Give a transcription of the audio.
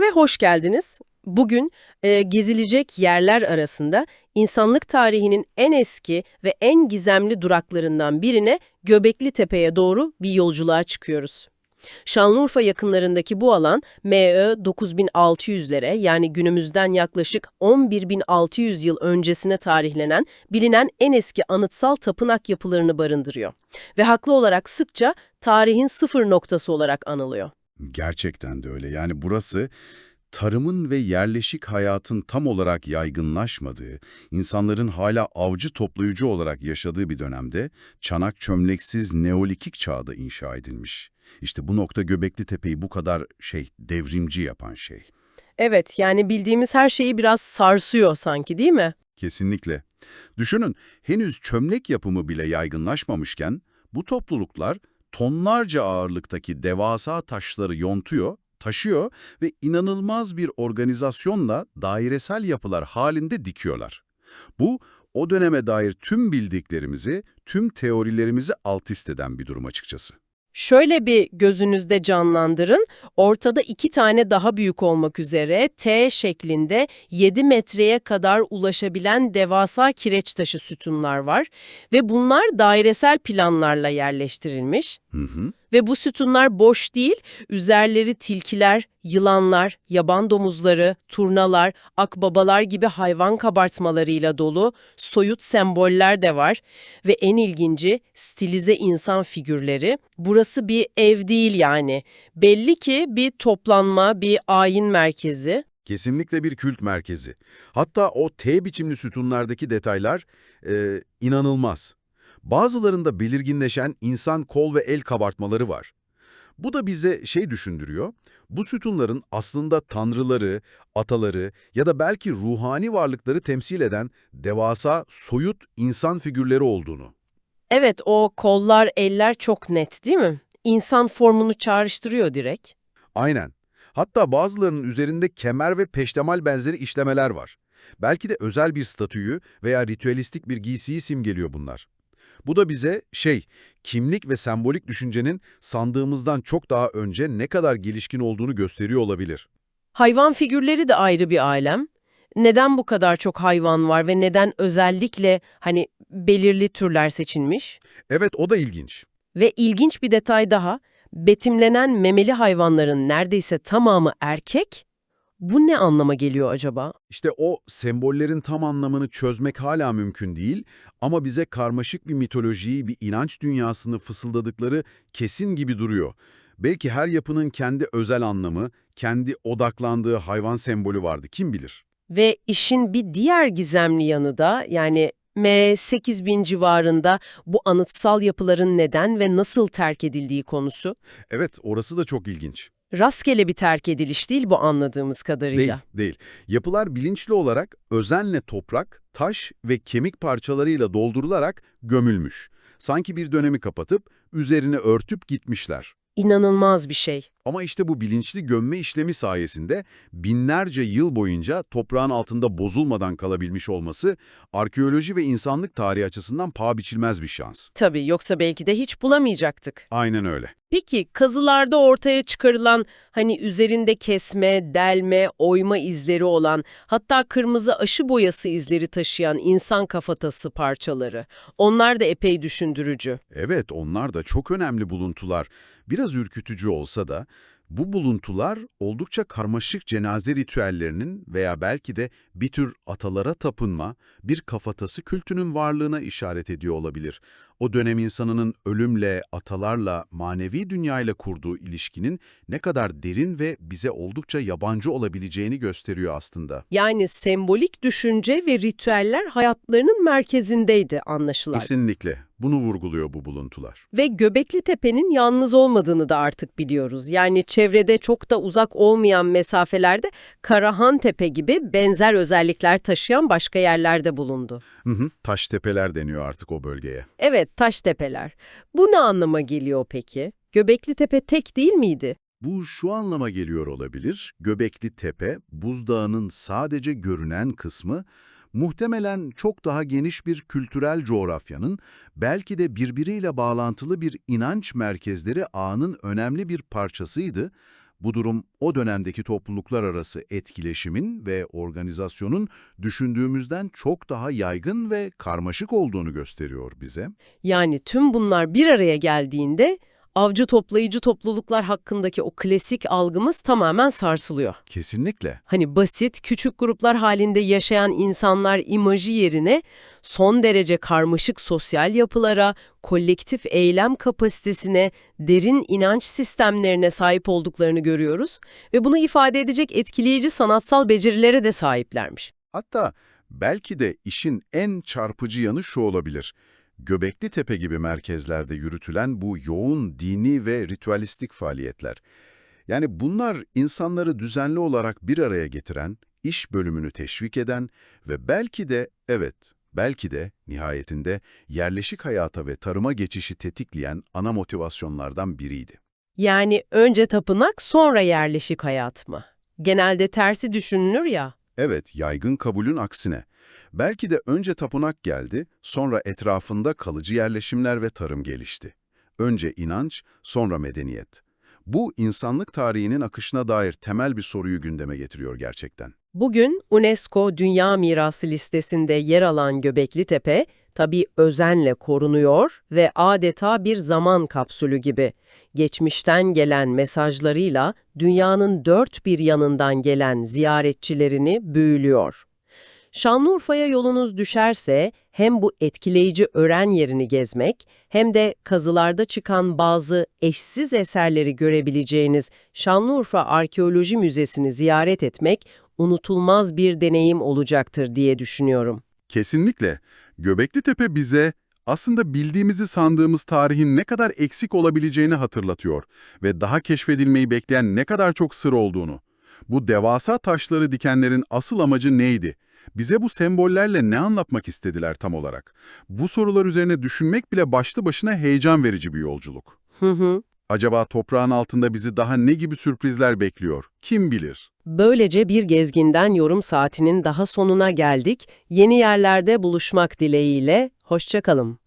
Ve hoş geldiniz. Bugün e, gezilecek yerler arasında insanlık tarihinin en eski ve en gizemli duraklarından birine Göbekli Tepe'ye doğru bir yolculuğa çıkıyoruz. Şanlıurfa yakınlarındaki bu alan MÖ 9600'lere yani günümüzden yaklaşık 11600 yıl öncesine tarihlenen bilinen en eski anıtsal tapınak yapılarını barındırıyor. Ve haklı olarak sıkça tarihin sıfır noktası olarak anılıyor. Gerçekten de öyle. Yani burası tarımın ve yerleşik hayatın tam olarak yaygınlaşmadığı, insanların hala avcı toplayıcı olarak yaşadığı bir dönemde çanak çömleksiz neolitik çağda inşa edilmiş. İşte bu nokta Göbekli Tepe'yi bu kadar şey devrimci yapan şey. Evet, yani bildiğimiz her şeyi biraz sarsıyor sanki değil mi? Kesinlikle. Düşünün, henüz çömlek yapımı bile yaygınlaşmamışken bu topluluklar tonlarca ağırlıktaki devasa taşları yontuyor, taşıyor ve inanılmaz bir organizasyonla dairesel yapılar halinde dikiyorlar. Bu, o döneme dair tüm bildiklerimizi, tüm teorilerimizi alt eden bir durum açıkçası. Şöyle bir gözünüzde canlandırın. Ortada iki tane daha büyük olmak üzere T şeklinde 7 metreye kadar ulaşabilen devasa kireç taşı sütunlar var. Ve bunlar dairesel planlarla yerleştirilmiş. Hı hı. Ve bu sütunlar boş değil, üzerleri tilkiler, yılanlar, yaban domuzları, turnalar, akbabalar gibi hayvan kabartmalarıyla dolu soyut semboller de var. Ve en ilginci stilize insan figürleri. Burası bir ev değil yani. Belli ki bir toplanma, bir ayin merkezi. Kesinlikle bir kült merkezi. Hatta o T biçimli sütunlardaki detaylar e, inanılmaz. Bazılarında belirginleşen insan kol ve el kabartmaları var. Bu da bize şey düşündürüyor, bu sütunların aslında tanrıları, ataları ya da belki ruhani varlıkları temsil eden devasa, soyut insan figürleri olduğunu. Evet, o kollar, eller çok net değil mi? İnsan formunu çağrıştırıyor direkt. Aynen. Hatta bazılarının üzerinde kemer ve peştemal benzeri işlemeler var. Belki de özel bir statüyü veya ritüelistik bir giysiyi simgeliyor bunlar. Bu da bize şey, kimlik ve sembolik düşüncenin sandığımızdan çok daha önce ne kadar gelişkin olduğunu gösteriyor olabilir. Hayvan figürleri de ayrı bir alem. Neden bu kadar çok hayvan var ve neden özellikle hani belirli türler seçilmiş? Evet, o da ilginç. Ve ilginç bir detay daha, betimlenen memeli hayvanların neredeyse tamamı erkek. Bu ne anlama geliyor acaba? İşte o sembollerin tam anlamını çözmek hala mümkün değil ama bize karmaşık bir mitolojiyi, bir inanç dünyasını fısıldadıkları kesin gibi duruyor. Belki her yapının kendi özel anlamı, kendi odaklandığı hayvan sembolü vardı, kim bilir? Ve işin bir diğer gizemli yanı da yani M8000 civarında bu anıtsal yapıların neden ve nasıl terk edildiği konusu. Evet, orası da çok ilginç. Rastgele bir terk ediliş değil bu anladığımız kadarıyla. Değil, değil. Yapılar bilinçli olarak özenle toprak, taş ve kemik parçalarıyla doldurularak gömülmüş. Sanki bir dönemi kapatıp üzerine örtüp gitmişler. İnanılmaz bir şey. Ama işte bu bilinçli gömme işlemi sayesinde binlerce yıl boyunca toprağın altında bozulmadan kalabilmiş olması arkeoloji ve insanlık tarihi açısından paha biçilmez bir şans. Tabii yoksa belki de hiç bulamayacaktık. Aynen öyle. Peki kazılarda ortaya çıkarılan hani üzerinde kesme, delme, oyma izleri olan hatta kırmızı aşı boyası izleri taşıyan insan kafatası parçaları onlar da epey düşündürücü. Evet onlar da çok önemli buluntular. Biraz ürkütücü olsa da bu buluntular oldukça karmaşık cenaze ritüellerinin veya belki de bir tür atalara tapınma, bir kafatası kültünün varlığına işaret ediyor olabilir. O dönem insanının ölümle, atalarla, manevi dünyayla kurduğu ilişkinin ne kadar derin ve bize oldukça yabancı olabileceğini gösteriyor aslında. Yani sembolik düşünce ve ritüeller hayatlarının merkezindeydi anlaşılan. Kesinlikle. Bunu vurguluyor bu buluntular. Ve Göbekli Tepe'nin yalnız olmadığını da artık biliyoruz. Yani çevrede çok da uzak olmayan mesafelerde Karahan Tepe gibi benzer özellikler taşıyan başka yerlerde bulundu. Hı hı, taş tepeler deniyor artık o bölgeye. Evet, taş tepeler. Bu ne anlama geliyor peki? Göbekli Tepe tek değil miydi? Bu şu anlama geliyor olabilir. Göbekli Tepe, buzdağının sadece görünen kısmı, muhtemelen çok daha geniş bir kültürel coğrafyanın, belki de birbiriyle bağlantılı bir inanç merkezleri ağının önemli bir parçasıydı. Bu durum o dönemdeki topluluklar arası etkileşimin ve organizasyonun düşündüğümüzden çok daha yaygın ve karmaşık olduğunu gösteriyor bize. Yani tüm bunlar bir araya geldiğinde avcı toplayıcı topluluklar hakkındaki o klasik algımız tamamen sarsılıyor. Kesinlikle. Hani basit, küçük gruplar halinde yaşayan insanlar imajı yerine son derece karmaşık sosyal yapılara, kolektif eylem kapasitesine, derin inanç sistemlerine sahip olduklarını görüyoruz ve bunu ifade edecek etkileyici sanatsal becerilere de sahiplermiş. Hatta belki de işin en çarpıcı yanı şu olabilir. Göbekli Tepe gibi merkezlerde yürütülen bu yoğun dini ve ritüelistik faaliyetler. Yani bunlar insanları düzenli olarak bir araya getiren, iş bölümünü teşvik eden ve belki de, evet, belki de nihayetinde yerleşik hayata ve tarıma geçişi tetikleyen ana motivasyonlardan biriydi. Yani önce tapınak, sonra yerleşik hayat mı? Genelde tersi düşünülür ya. Evet, yaygın kabulün aksine. Belki de önce tapınak geldi, sonra etrafında kalıcı yerleşimler ve tarım gelişti. Önce inanç, sonra medeniyet. Bu insanlık tarihinin akışına dair temel bir soruyu gündeme getiriyor gerçekten. Bugün UNESCO Dünya Mirası listesinde yer alan Göbekli Tepe, tabii özenle korunuyor ve adeta bir zaman kapsülü gibi. Geçmişten gelen mesajlarıyla dünyanın dört bir yanından gelen ziyaretçilerini büyülüyor. Şanlıurfa'ya yolunuz düşerse hem bu etkileyici öğren yerini gezmek hem de kazılarda çıkan bazı eşsiz eserleri görebileceğiniz Şanlıurfa Arkeoloji Müzesi'ni ziyaret etmek unutulmaz bir deneyim olacaktır diye düşünüyorum. Kesinlikle. Göbekli Tepe bize aslında bildiğimizi sandığımız tarihin ne kadar eksik olabileceğini hatırlatıyor ve daha keşfedilmeyi bekleyen ne kadar çok sır olduğunu. Bu devasa taşları dikenlerin asıl amacı neydi? Bize bu sembollerle ne anlatmak istediler tam olarak? Bu sorular üzerine düşünmek bile başlı başına heyecan verici bir yolculuk. Hı hı. Acaba toprağın altında bizi daha ne gibi sürprizler bekliyor? Kim bilir? Böylece bir gezginden yorum saatinin daha sonuna geldik. Yeni yerlerde buluşmak dileğiyle, hoşçakalın.